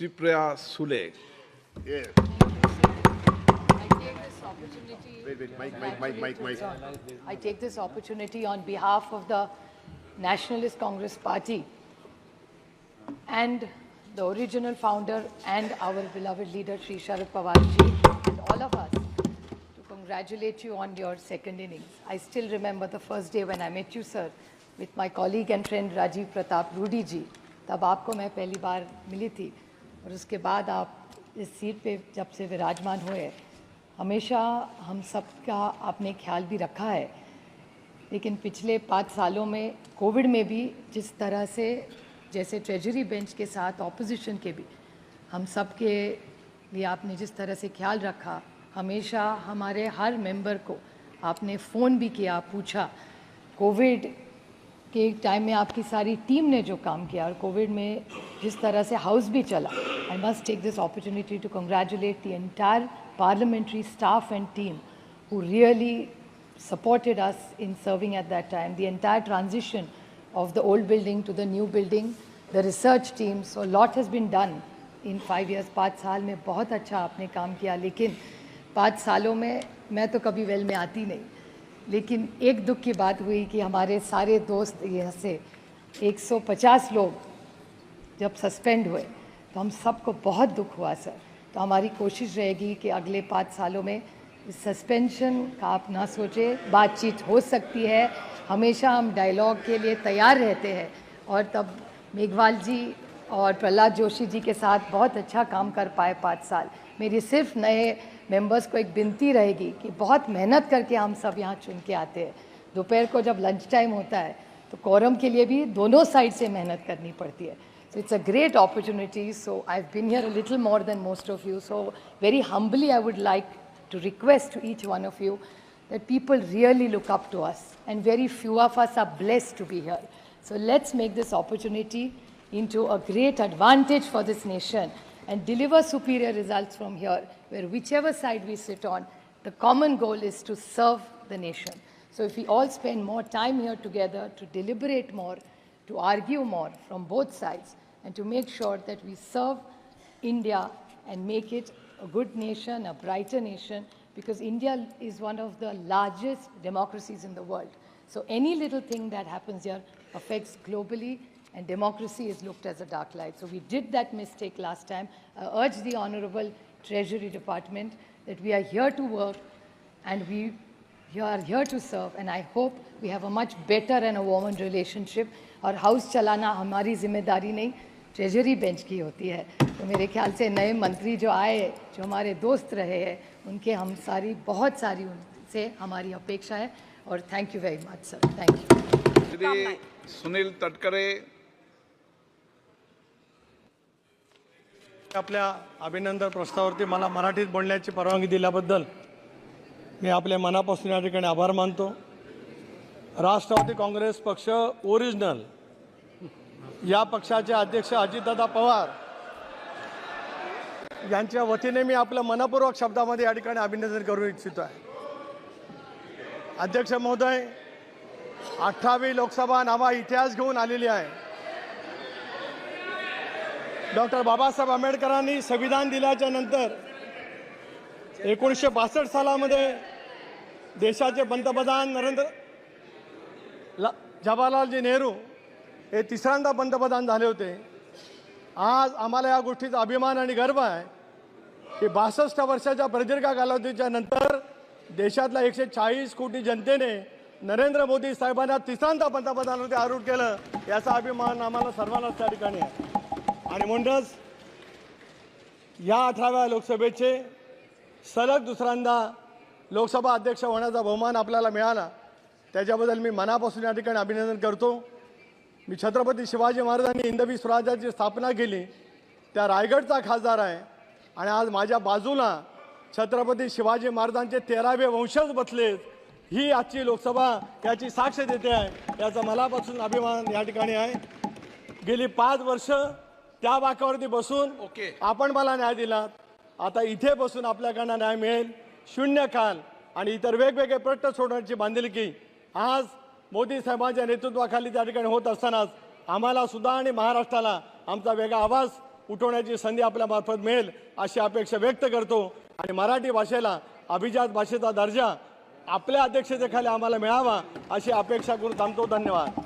Tripriya Sule. Yeah. I take this opportunity. Wait, wait, mic, mic, mic, mic, mic. I take this opportunity on behalf of the Nationalist Congress Party and the original founder and our beloved leader Sri Sharad Pawar ji and all of us to congratulate you on your second innings. I still remember the first day when I met you, sir, with my colleague and friend Rajiv Pratap Rudy ji. तब आपको मैं पहली बार milli थी और उसके बाद आप इस seat पे जब से विराजमान हुए, हमेशा हम सब का आपने ख्याल भी रखा है। लेकिन पिछले पाँच सालों में, कोविड में भी जिस तरह से, जैसे ट्रेजरी बेंच के साथ, ऑपोजिशन के भी, हम सब के लिए आपने जिस तरह से ख्याल रखा, हमेशा हमारे हर मेंबर को आपने फ़ोन भी किया, पूछा, कोविड कि एक टाइम में आपकी सारी टीम ने जो काम किया और कोविड में जिस तरह से हाउस भी चला I must take this opportunity to congratulate the entire parliamentary staff and team who really supported us in serving at that time the entire transition of the old building to the new building the research team so lot has been done in five years पाँच साल में बहुत अच्छा आपने काम KIA, लेकिन पाँच सालों में मैं तो कभी वेल में आती नहीं। लेकिन एक दुख की बात हुई कि हमारे सारे दोस्त यहाँ से 150 लोग जब सस्पेंड हुए तो हम सबको बहुत दुख हुआ, सर। तो हमारी कोशिश रहेगी कि अगले पाँच सालों में सस्पेंशन का आप ना सोचें। बातचीत हो सकती है। हमेशा हम डायलॉग के लिए तैयार रहते हैं। और तब मेघवाल जी और प्रहलाद जोशी जी के साथ बहुत अच्छा काम कर पाए पाँच साल। मेरी सिर्फ़ नए मेंबर्स को एक विनती रहेगी कि बहुत मेहनत करके हम सब यहाँ चुन के आते हैं। दोपहर को जब लंच टाइम होता है तो कोरम के लिए भी दोनों साइड से मेहनत करनी पड़ती है। So it's a great opportunity so I been here a little more than most of you so very humbly I would like to request to each one of you that people really look up to us and very few of us are blessed to be here so let's make this opportunity into a great advantage for this nation and deliver superior results from here, where whichever side we sit on, the common goal is to serve the nation. So if we all spend more time here together to deliberate more, to argue more from both sides and to make sure that we serve India and make it a good nation, a brighter nation, because India is one of the largest democracies in the world. So any little thing that happens here affects globally, and democracy is looked as a dark light. So we did that mistake last time. I urge the Honorable Treasury Department that we are here to work and we you are here to serve and I hope we have a much better and a warmer relationship और house चलाना हमारी जिम्मेदारी नहीं treasury bench की होती है तो मेरे ख्याल से नए मंत्री जो आए जो हमारे दोस्त रहे हैं उनके हम सारी बहुत सारी उनसे हमारी अपेक्षा है और thank you very much sir thank you Shri Sunil Tatkare आपल्या अभिनंदन प्रस्तावावरती मला मराठीत बोलण्याची परवानगी दिल्याबद्दल मी आपल्या मनापासून या ठिकाणी आभार मानतो. राष्ट्रवादी काँग्रेस पक्ष ओरिजिनल. या पक्षाचे अध्यक्ष अजितदादा पवार यांच्या वतीने मी आपलं मनपूर्वक शब्दामध्ये या ठिकाणी अभिनंदन करू इच्छितो आहे. अध्यक्ष महोदय अठ्ठावी लोकसभा नावा इतिहास घेऊन आलेली आहे. डॉक्टर बाबासाहेब आंबेडकरांनी संविधान दिल्याच्या नंतर एकोणीसशे बासष्ट सालामध्ये देशाचे पंतप्रधान नरेंद्र ला जवाहरलालजी नेहरू हे तिसऱ्यांदा पंतप्रधान झाले होते. आज आम्हाला या गोष्टीचा अभिमान आणि गर्व आहे की बासष्ट वर्षाच्या प्रदीर्घ कालावधीच्या नंतर देशातल्या एकशे चाळीस कोटी जनतेने नरेंद्र मोदी साहेबांना तिसऱ्यांदा पंतप्रधानामध्ये आरूढ केलं याचा अभिमान आम्हाला सर्वांनाच त्या ठिकाणी आहे. आणि म्हणूनच या अठराव्या लोकसभेचे सलग दुसऱ्यांदा लोकसभा अध्यक्ष होण्याचा बहुमान आपल्याला मिळाला. त्याच्याबद्दल मी मनापासून या ठिकाणी अभिनंदन करतो. मी छत्रपती शिवाजी महाराजांनी हिंदवी स्वराज्याची स्थापना केली. त्या रायगडचा खासदार आहे. आणि आज माझ्या बाजूला छत्रपती शिवाजी महाराजांचे तेरावे वंशज बसलेत ही आजची लोकसभा याची साक्ष देते आहे. याचा मनापासून अभिमान या ठिकाणी आहे. गेली पाच वर्ष त्या वाकावरती बसून ओके. आपण मला न्याय दिला आता इथे बसून आपल्याकडनं न्याय मिळेल. शून्य काल आणि इतर वेगवेगळे प्रश्न सोडण्याची बांधिलकी आज मोदी साहेबांच्या नेतृत्वाखाली त्या ठिकाणी होत असतानाच आम्हाला सुद्धा आणि महाराष्ट्राला आमचा वेगळा आवाज उठवण्याची संधी आपल्या मार्फत मिळेल अशी अपेक्षा व्यक्त करतो. आणि मराठी भाषेला अभिजात भाषेचा दर्जा आपल्या अध्यक्षतेखाली आम्हाला मिळावा अशी अपेक्षा करून थांबतो. धन्यवाद.